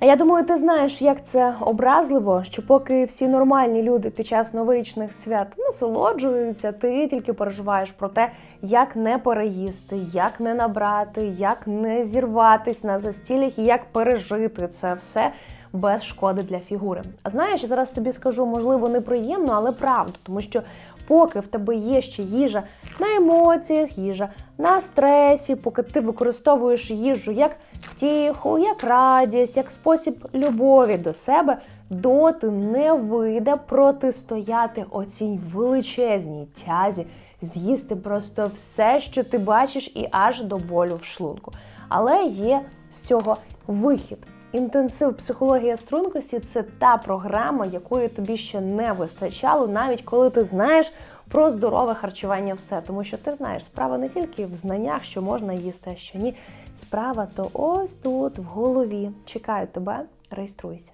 А я думаю, ти знаєш, як це образливо, що поки всі нормальні люди під час новорічних свят насолоджуються, ти тільки переживаєш про те, як не переїсти, як не набрати, як не зірватись на застіллях і як пережити це все без шкоди для фігури. А знаєш, я зараз тобі скажу, можливо, неприємно, але правду, тому що поки в тебе є ще їжа на емоціях, їжа на стресі, поки ти використовуєш їжу як втіху, як радість, як спосіб любові до себе, доти не вийде протистояти оцій величезній тязі, з'їсти просто все, що ти бачиш, і аж до болю в шлунку. Але є з цього вихід. Інтенсив психологія стрункості це та програма, якої тобі ще не вистачало, навіть коли ти знаєш про здорове харчування все. Тому що ти знаєш, справа не тільки в знаннях, що можна їсти, а що ні. Справа то ось тут, в голові. Чекаю тебе, реєструйся.